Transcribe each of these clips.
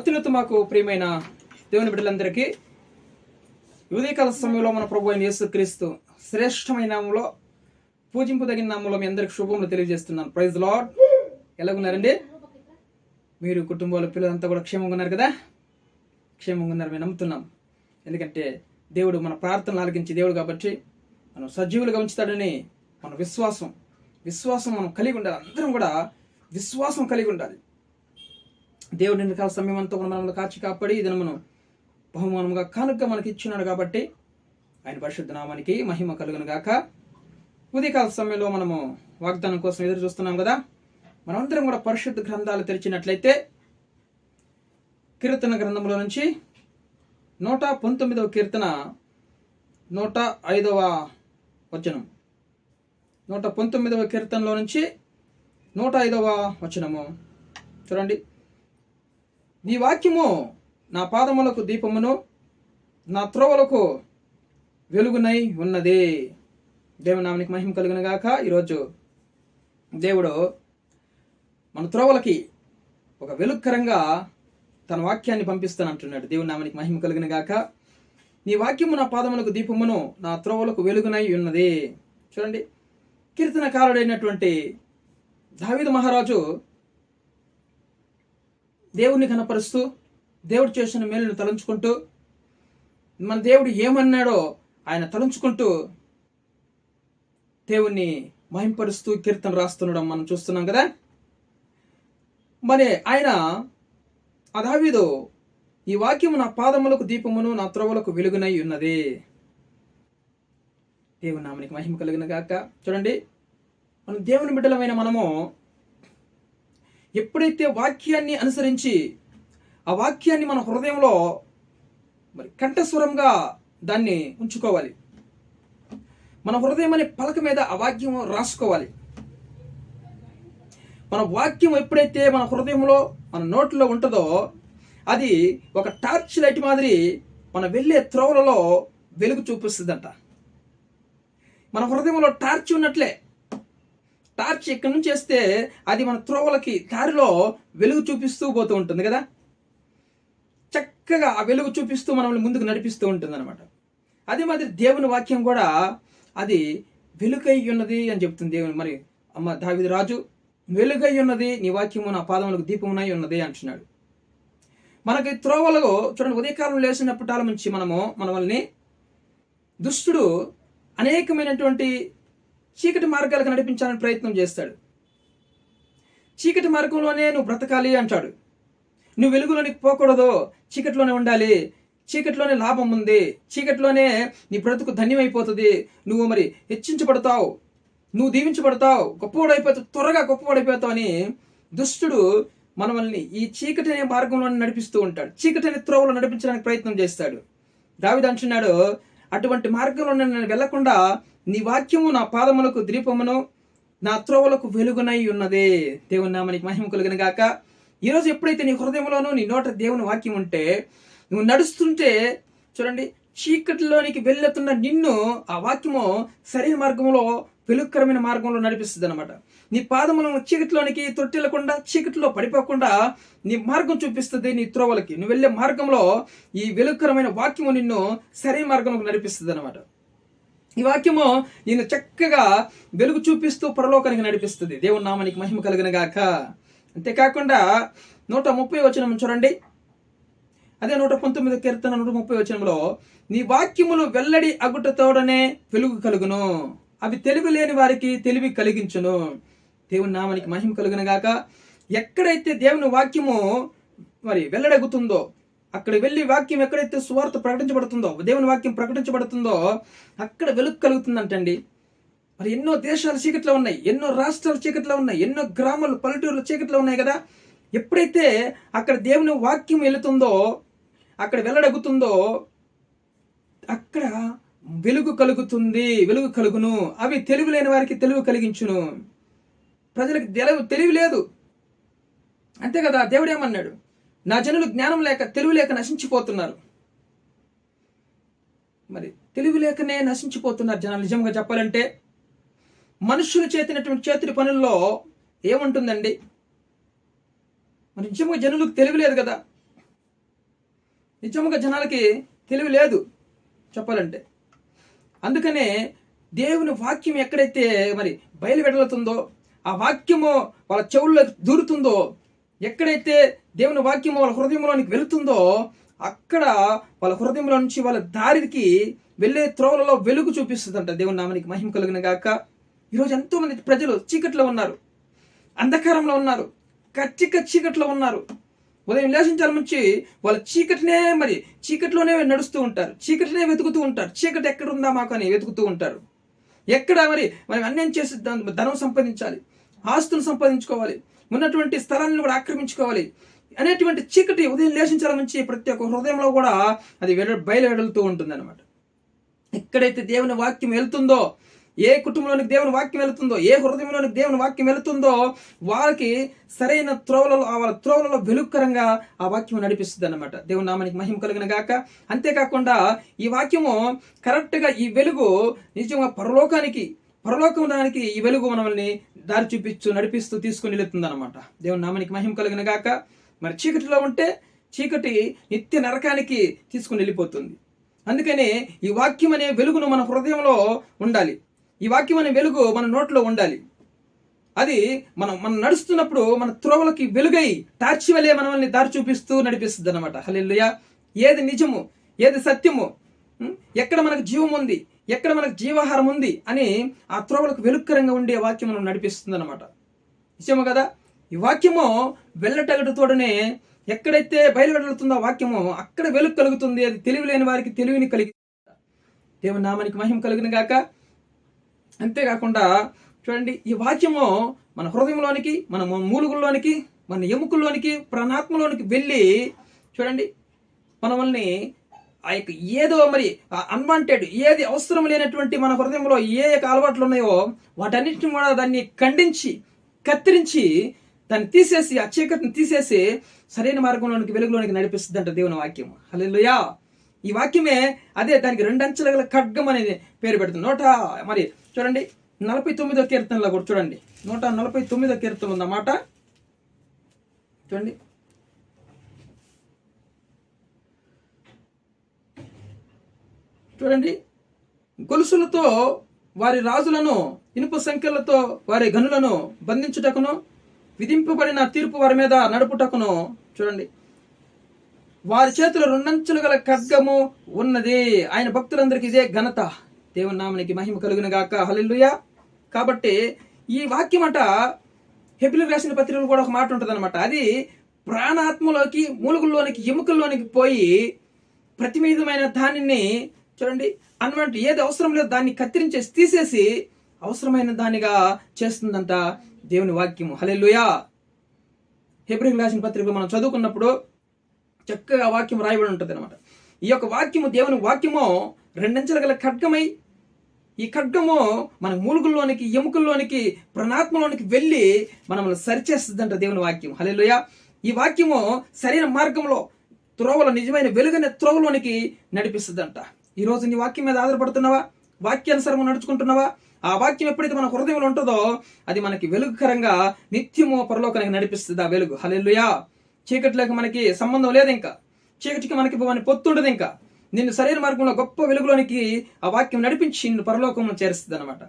అత్యున్నత మాకు ప్రియమైన దేవుని బిడ్డలందరికీ. ఉదయకాల సమయంలో మన ప్రభు అయిన యేసుక్రీస్తు శ్రేష్టమైన నామంలో పూజింపదగిన నామంలో మీ అందరికి శుభములు తెలియజేస్తున్నాను. ప్రైజ్ లాడ్ ఎలాగున్నారండి? మీరు కుటుంబాల పిల్లలంతా కూడా క్షేమంగా ఉన్నారు కదా? క్షేమంగా ఉన్నారు మేము నమ్ముతున్నాం. ఎందుకంటే దేవుడు మన ప్రార్థనలు ఆలకించి దేవుడు కాబట్టి మనం సజీవులుగా ఉంచుతాడని మన విశ్వాసం. విశ్వాసం మనం కలిగి ఉండాలి. అందరం కూడా విశ్వాసం కలిగి ఉండాలి. దేవుడు నిన్న కాల సమయమంతా కూడా మనల్ని కాచి కాపాడి ఇది మనం బహుమానంగా కానుక మనకి ఇచ్చినాడు కాబట్టి ఆయన పరిశుద్ధ నామానికి మహిమ కలుగును గాక. ఉదయకాల సమయంలో మనము వాగ్దానం కోసం ఎదురు చూస్తున్నాం కదా. మనమందరం కూడా పరిశుద్ధ గ్రంథాలు తెరిచినట్లయితే కీర్తన గ్రంథంలో నుంచి నూట పంతొమ్మిదవ కీర్తన నూట ఐదవ వచనం. నూట పంతొమ్మిదవ కీర్తనలో నుంచి నూట ఐదవ వచనము. చూడండి. నీ వాక్యము నా పాదములకు దీపమును నా త్రోవలకు వెలుగునై ఉన్నది. దేవునామానికి మహిమ కలుగును గాక. ఈరోజు దేవుడు మన త్రోవలకి ఒక వెలుక్కరంగా తన వాక్యాన్ని పంపిస్తానంటున్నాడు. దేవుని నామానికి మహిమ కలుగును గాక. నీ వాక్యము నా పాదములకు దీపమును నా త్రోవలకు వెలుగునై ఉన్నది. చూడండి కీర్తనకారుడైనటువంటి దావిద మహారాజు దేవుణ్ణి కనపరుస్తూ దేవుడు చేసిన మేలును తలంచుకుంటూ మన దేవుడు ఏమన్నాడో ఆయన తలంచుకుంటూ దేవుణ్ణి మహింపరుస్తూ కీర్తన రాస్తుండడం మనం చూస్తున్నాం కదా. మరి ఆయన అదావిదో ఈ వాక్యము నా పాదములకు దీపమును నా త్రోవలకు వెలుగునై ఉన్నది. దేవుని నామనికి మహిమ కలిగిన గాక. చూడండి మనం దేవుని బిడ్డలమైన మనము ఎప్పుడైతే వాక్యాన్ని అనుసరించి ఆ వాక్యాన్ని మన హృదయంలో మరి కంఠస్వరంగా దాన్ని ఉంచుకోవాలి. మన హృదయం అనే పలక మీద ఆ వాక్యం రాసుకోవాలి. మన వాక్యం ఎప్పుడైతే మన హృదయంలో మన నోట్లో ఉంటుందో అది ఒక టార్చ్ లైట్ మాదిరి మన వెళ్ళే త్రోవలలో వెలుగు చూపిస్తుందంట. మన హృదయంలో టార్చ్ ఉన్నట్లే టార్చ్ ఎక్కడి నుంచి వేస్తే అది మన త్రోవలకి దారిలో వెలుగు చూపిస్తూ పోతూ ఉంటుంది కదా? చక్కగా ఆ వెలుగు చూపిస్తూ మనల్ని ముందుకు నడిపిస్తూ ఉంటుంది అనమాట అదే మాదిరి దేవుని వాక్యం కూడా అది వెలుగై ఉన్నది అని చెప్తుంది దేవుని. మరి అమ్మ దావిది రాజు వెలుగై ఉన్నది నీ వాక్యము నా పాదములకు దీపమునై ఉన్నది అంటున్నాడు. మనకి త్రోవలో చూడండి ఉదయకాలం లేచినప్పటాల నుంచి మనము మనల్ని దుష్టుడు అనేకమైనటువంటి చీకటి మార్గాలకు నడిపించాలని ప్రయత్నం చేస్తాడు. చీకటి మార్గంలోనే నువ్వు బ్రతకాలి అంటాడు. నువ్వు వెలుగులోనికి పోకూడదు. చీకటిలోనే ఉండాలి. చీకటిలోనే లాభం ఉంది. చీకటిలోనే నీ బ్రతుకు ధన్యమైపోతుంది. నువ్వు మరి హెచ్చించబడతావు. నువ్వు దీవించబడతావు. గొప్పవాడైపోతావు. త్వరగా గొప్పవాడైపోతావు అని దుష్టుడు మనల్ని ఈ చీకటి అనే మార్గంలో నడిపిస్తూ ఉంటాడు. చీకటి అనే త్రోవలో నడిపించడానికి ప్రయత్నం చేస్తాడు. దావిద అంటున్నాడు అటువంటి మార్గంలో నేను వెళ్ళకుండా నీ వాక్యము నా పాదములకు ద్వీపమును నా త్రోవలకు వెలుగునై ఉన్నదే. దేవుని నామనికి మహిమ కలిగిన గాక. ఈరోజు ఎప్పుడైతే నీ హృదయంలోనూ నీ నోట దేవుని వాక్యం ఉంటే నువ్వు నడుస్తుంటే చూడండి చీకటిలోనికి వెళ్ళుతున్న నిన్ను ఆ వాక్యము సరైన మార్గంలో వెలుక్కరమైన మార్గంలో నడిపిస్తుంది అనమాట నీ పాదములను చీకటిలోనికి తొట్టిల్లకుండా చీకటిలో పడిపోకుండా నీ మార్గం చూపిస్తుంది నీ త్రోవలకి. నువ్వు వెళ్ళే మార్గంలో ఈ వెలుక్కరమైన వాక్యము నిన్ను సరైన మార్గంలో నడిపిస్తుంది అనమాట ఈ వాక్యము ఈయన చక్కగా వెలుగు చూపిస్తూ పరలోకానికి నడిపిస్తుంది. దేవుని నామానికి మహిమ కలిగిన గాక అంతేకాకుండా నూట ముప్పై వచనం చూడండి. అదే నూట పంతొమ్మిది కీర్తన నూట ముప్పై వచనంలో నీ వాక్యములు వెల్లడి అగుటతోడనే వెలుగు కలుగును. అవి తెలివి లేని వారికి తెలివి కలిగించును. దేవుని నామానికి మహిమ కలుగును గాక ఎక్కడైతే దేవుని వాక్యము మరి వెల్లడగుతుందో అక్కడ వెళ్ళి వాక్యం ఎక్కడైతే సువార్త ప్రకటించబడుతుందో దేవుని వాక్యం ప్రకటించబడుతుందో అక్కడ వెలుగు కలుగుతుందంటండి. మరి ఎన్నో దేశాలు చీకట్లో ఉన్నాయి ఎన్నో రాష్ట్రాలు చీకట్లో ఉన్నాయి ఎన్నో గ్రామాలు పల్లెటూర్లు చీకట్లో ఉన్నాయి కదా. ఎప్పుడైతే అక్కడ దేవుని వాక్యం వెళుతుందో అక్కడ వెల్లడగుతుందో అక్కడ వెలుగు కలుగుతుంది వెలుగు కలుగును. అవి తెలివి లేని వారికి తెలివి కలిగించును. ప్రజలకు తెలివి తెలివి లేదు. అంతే కదా దేవుడు ఏమన్నాడు? నా జనులు జ్ఞానం లేక తెలివి లేక నశించిపోతున్నారు. మరి తెలివి లేకనే నశించిపోతున్నారు జనాలు. నిజంగా చెప్పాలంటే మనుషులు చేతినటువంటి చేతుడి పనుల్లో ఏముంటుందండి? మరి నిజంగా జనులకు తెలివి లేదు కదా? నిజముగా జనాలకి తెలివి లేదు చెప్పాలంటే. అందుకనే దేవుని వాక్యం ఎక్కడైతే మరి బయలువెడలుతుందో ఆ వాక్యము వాళ్ళ చెవుల్లో దూరుతుందో ఎక్కడైతే దేవుని వాక్యం వాళ్ళ హృదయంలోనికి వెళుతుందో అక్కడ వాళ్ళ హృదయంలో నుంచి వాళ్ళ దారికి వెళ్ళే త్రోవలలో వెలుగు చూపిస్తుందంట దేవుని నామానికి మహిమ కలిగిన గాక. ఈరోజు ఎంతోమంది ప్రజలు చీకట్లో ఉన్నారు. అంధకారంలో ఉన్నారు. కచ్చిక చీకట్లో ఉన్నారు. ఉదయం లేచించాల నుంచి వాళ్ళ చీకటినే మరి చీకట్లోనే నడుస్తూ ఉంటారు. చీకటినే వెతుకుతూ ఉంటారు. చీకటి ఎక్కడ ఉందా మాకు అని వెతుకుతూ ఉంటారు. ఎక్కడ మరి మనం అన్యాయం చేసి ధనం సంపాదించాలి? ఆస్తులు సంపాదించుకోవాలి. ఉన్నటువంటి స్థలాన్ని కూడా ఆక్రమించుకోవాలి. అనేటువంటి చీకటి ఉదయం లేచించడం నుంచి ప్రతి ఒక్క హృదయంలో కూడా అది వెడ బయలువెడలుతూ ఉంటుంది అనమాట ఎక్కడైతే దేవుని వాక్యం వెళ్తుందో ఏ కుటుంబంలోనికి దేవుని వాక్యం వెళుతుందో ఏ హృదయంలోనికి దేవుని వాక్యం వెళుతుందో వాళ్ళకి సరైన త్రోవలలో ఆ వాళ్ళ త్రోవలలో వెలుక్కరంగా ఆ వాక్యం నడిపిస్తుంది అనమాట దేవుని నామానికి మహిమ కలిగిన గాక. అంతేకాకుండా ఈ వాక్యము కరెక్ట్గా ఈ వెలుగు నిజంగా పరలోకానికి పరలోకం దానికి ఈ వెలుగు మనల్ని దారి చూపించు నడిపిస్తూ తీసుకుని వెళుతుంది అనమాట దేవుని నామనికి మహిమ కలిగిన గాక. మరి చీకటిలో ఉంటే చీకటి నిత్య నరకానికి తీసుకుని వెళ్ళిపోతుంది. అందుకని ఈ వాక్యం అనే వెలుగును మన హృదయంలో ఉండాలి. ఈ వాక్యం అనే వెలుగు మన నోట్లో ఉండాలి. అది మనం మనం నడుస్తున్నప్పుడు మన త్రోవలకి వెలుగై టార్చి వలె మనల్ని దారి చూపిస్తూ నడిపిస్తుంది అనమాట హలిల్లుయ. ఏది నిజము ఏది సత్యము ఎక్కడ మనకు జీవం ఉంది? ఎక్కడ మనకు జీవాహారం ఉంది అని ఆ త్రోవలకు వెలుక్కరంగా ఉండే వాక్యం మనం నడిపిస్తుంది అనమాట నిజము కదా? ఈ వాక్యము వెళ్ళటగడుతోడనే ఎక్కడైతే బయలువెడలుతుందో వాక్యము అక్కడ వెలుగు కలుగుతుంది అది తెలివి లేని వారికి తెలివిని కలిగి దేవుని నామానికి మహిమ కలిగిన గాక. అంతేకాకుండా చూడండి ఈ వాక్యము మన హృదయంలోనికి మన మూలుగుల్లోనికి మన ఎముకల్లోనికి ప్రాణాత్మలోనికి వెళ్ళి చూడండి మనల్ని ఆ యొక్క ఏదో మరి అన్వాంటెడ్ ఏది అవసరం లేనటువంటి మన హృదయంలో ఏ యొక్క అలవాట్లు ఉన్నాయో వాటన్నిటిని కూడా దాన్ని ఖండించి కత్తిరించి దాన్ని తీసేసి ఆ చీకటిని తీసేసి సరైన మార్గంలోనికి వెలుగులోనికి నడిపిస్తుందంట దేవుని వాక్యం. హల్లెలూయా! ఈ వాక్యమే అదే దానికి రెండంచెల గల ఖడ్గం అనేది పేరు పెడుతుంది. నూట మరి చూడండి నలభై తొమ్మిదో కీర్తనలో కూడా చూడండి. నూట నలభై తొమ్మిదో కీర్తన ఉందన్నమాట. చూడండి. చూడండి. గొలుసులతో వారి రాజులను ఇనుప సంఖ్యలతో వారి గనులను బంధించుటకును విధింపబడిన తీర్పు వారి మీద నడుపుటకును చూడండి. వారి చేతిలో రెండంచులు గల ఖడ్గము ఉన్నది. ఆయన భక్తులందరికీ ఇదే ఘనత. దేవుని నామనికి మహిమ కలుగును గాక హల్లెలూయా. కాబట్టి ఈ వాక్యం అంట హెబిలు రాసిన పత్రికలు కూడా ఒక మాట ఉంటుంది అనమాట అది ప్రాణాత్మలోకి మూలుగుల్లోనికి ఎముకల్లోనికి పోయి ప్రతిమీదమైన దానిని చూడండి అన్నమాట ఏది అవసరం లేదు దాన్ని కత్తిరించేసి తీసేసి అవసరమైన దానిగా చేస్తుందంట దేవుని వాక్యము. హల్లెలూయా. హెబ్రిల్ రాసిన పత్రికలు మనం చదువుకున్నప్పుడు చక్కగా వాక్యం రాయబడి ఉంటుంది అనమాట ఈ యొక్క వాక్యము దేవుని వాక్యము రెండంచెల గల ఖడ్గమై ఈ ఖడ్గము మన మూలుగుల్లోనికి ఎముకల్లోనికి ప్రణాత్మలోనికి వెళ్ళి మనల్ని సరిచేస్తుందంట దేవుని వాక్యం. హల్లెలూయా. ఈ వాక్యము సరైన మార్గంలో త్రోవలో నిజమైన వెలుగనే త్రోవలోనికి నడిపిస్తుందంట. ఈ రోజు నీ వాక్యం మీద ఆధారపడుతున్నావా? వాక్యానుసారం నడుచుకుంటున్నావా? ఆ వాక్యం ఎప్పుడైతే మన హృదయంలో ఉంటుందో అది మనకి వెలుగుకరంగా నిత్యము పరలోకానికి నడిపిస్తుంది ఆ వెలుగు. హలెల్లుయా. చీకటిలోకి మనకి సంబంధం లేదు ఇంకా. చీకటికి మనకి మన పొత్తుండదు ఇంకా. నిన్ను శరీర మార్గంలో గొప్ప వెలుగులోనికి ఆ వాక్యం నడిపించి నిన్ను పరలోకంలో చేరుస్తుంది అనమాట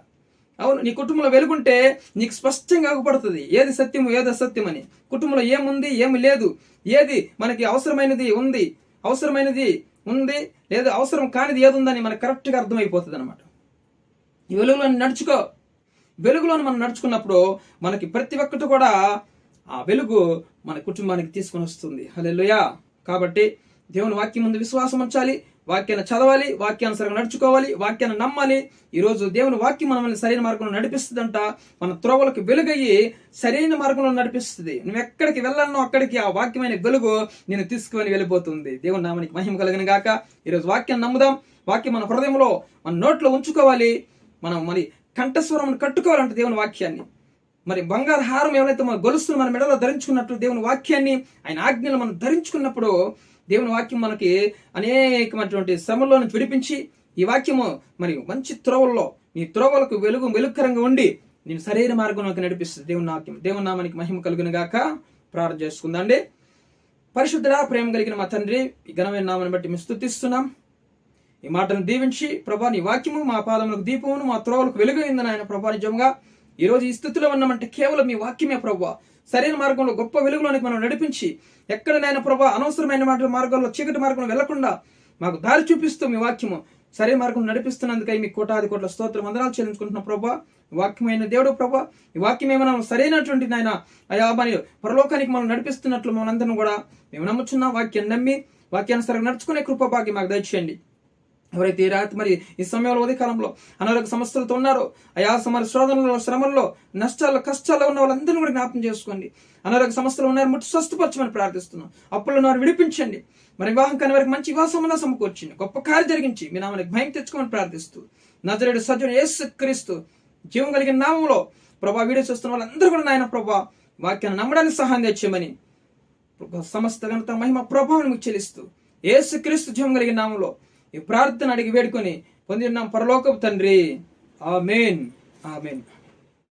అవును నీ కుటుంబంలో వెలుగుంటే నీకు స్పష్టంగా అగుపడుతుంది ఏది సత్యము ఏది అసత్యం అని కుటుంబంలో ఏముంది ఏమి లేదు. ఏది మనకి అవసరమైనది ఉంది. అవసరమైనది ఉంది లేదు అవసరం కానిది ఏది ఉందని మనకు కరెక్ట్గా అర్థమైపోతుంది అనమాట ఈ వెలుగులో నడుచుకో. వెలుగులోని మనం నడుచుకున్నప్పుడు మనకి ప్రతి ఒక్కటి కూడా ఆ వెలుగు మన కుటుంబానికి తీసుకొని వస్తుంది. హల్లెలూయా. కాబట్టి దేవుని వాక్యం ముందు విశ్వాసం ఉంచాలి వాక్యాన్ని చదవాలి వాక్యానుసరంగా నడుచుకోవాలి వాక్యాన్ని నమ్మాలి. ఈరోజు దేవుని వాక్యం మనల్ని సరైన మార్గంలో నడిపిస్తుందంట. మన త్రోవలకు వెలుగయ్యి సరైన మార్గంలో నడిపిస్తుంది. నువ్వు ఎక్కడికి వెళ్ళాలనో అక్కడికి ఆ వాక్యమైన వెలుగు నేను తీసుకుని వెళ్ళిపోతుంది. దేవుని నామానికి మహిమ కలిగిన గాక. ఈరోజు వాక్యాన్ని నమ్ముదాం. వాక్యం మన హృదయంలో మన నోట్లో ఉంచుకోవాలి. మనం మరి కంఠస్వరం కట్టుకోవాలంటే దేవుని వాక్యాన్ని. మరి బంగారు హారం ఏమైతే మన గొలుసును మన మెడలో ధరించుకున్నట్లు దేవుని వాక్యాన్ని ఆయన ఆజ్ఞలు మనం ధరించుకున్నప్పుడు దేవుని వాక్యం మనకి అనేకమైనటువంటి శ్రమల్లో నుంచి విడిపించి ఈ వాక్యము మరి మంచి త్రోవల్లో నీ త్రోవలకు వెలుగు వెలుక్కరంగా ఉండి నేను సరైన మార్గంలోకి నడిపిస్తుంది. దేవుని వాక్యం దేవుని నామానికి మహిమ కలుగును గాక ప్రార్థన చేసుకుందండి పరిశుద్ధుడా ప్రేమ కలిగిన మా తండ్రి ఈ ఘనమైన నామని బట్టి మేము స్తుతిస్తున్నాం. ఈ మాటను దీవించి ప్రభా నీ వాక్యము మా పాదములకు దీపమును మా త్రోవలకు వెలుగైందని ఆయన ప్రభా నిజంగా ఈ రోజు ఈ స్థితిలో ఉన్నామంటే కేవలం మీ వాక్యమే ప్రభా సరైన మార్గంలో గొప్ప వెలుగులోనికి మనం నడిపించి ఎక్కడనైనా ప్రభా అనవసరమైన మాట మార్గంలో చీకటి మార్గంలో వెళ్ళకుండా మాకు దారి చూపిస్తూ మీ వాక్యము. సరైన మార్గం నడిపిస్తున్నందుకై మీ కోటాది కోట్ల స్తోత్రం వందనాలు చెల్లించుకుంటున్న ప్రభా వాక్యమైన దేవుడు ప్రభా ఈ వాక్యం ఏమైనా సరైనటువంటి నాయన అయా మరి పరలోకానికి మనం నడిపిస్తున్నట్లు మనందరం కూడా మేము నమ్ముచున్న. వాక్యం నమ్మి వాక్యానుసారంగా నడుచుకునే కృప భాగ్యం మాకు దయచేయండి. ఎవరైతే రాత్రి మరి ఈ సమయంలో ఉదయకాలంలో అనారోగ్య సమస్యలతో ఉన్నారో అయా మరి శోధనలో శ్రమల్లో నష్టాల్లో కష్టాల్లో ఉన్న వాళ్ళందరినీ కూడా జ్ఞాపకం చేసుకోండి. అనారోగ్య సమస్యలు ఉన్నారు ముట్టి స్వస్థపరచమని ప్రార్థిస్తున్నాం. అప్పులను వారు విడిపించండి. మరి వివాహం కాని వారికి మంచి వివాహం సమకూర్చింది గొప్ప కార్యం జరిగించి మీ నామానికి భయం తెచ్చుకోమని ప్రార్థిస్తూ నజరేడు సజ్జుడు ఏసు క్రీస్తు జీవం కలిగిన నామంలో ప్రభా వీడియో చూస్తున్న వాళ్ళందరూ కూడా నాయన ప్రభా వాక్యాన్ని నమ్మడానికి సహాయం తెచ్చేయమని సమస్త ఘనత మహిమ ప్రభావం మీకు చెల్లిస్తూ ఏసు క్రీస్తు జీవం కలిగిన నామంలో ఈ ప్రార్థన అడిగి వేడుకొని పొందిన్నాం పరలోకపు తండ్రి. ఆ మెయిన్ ఆ మెయిన్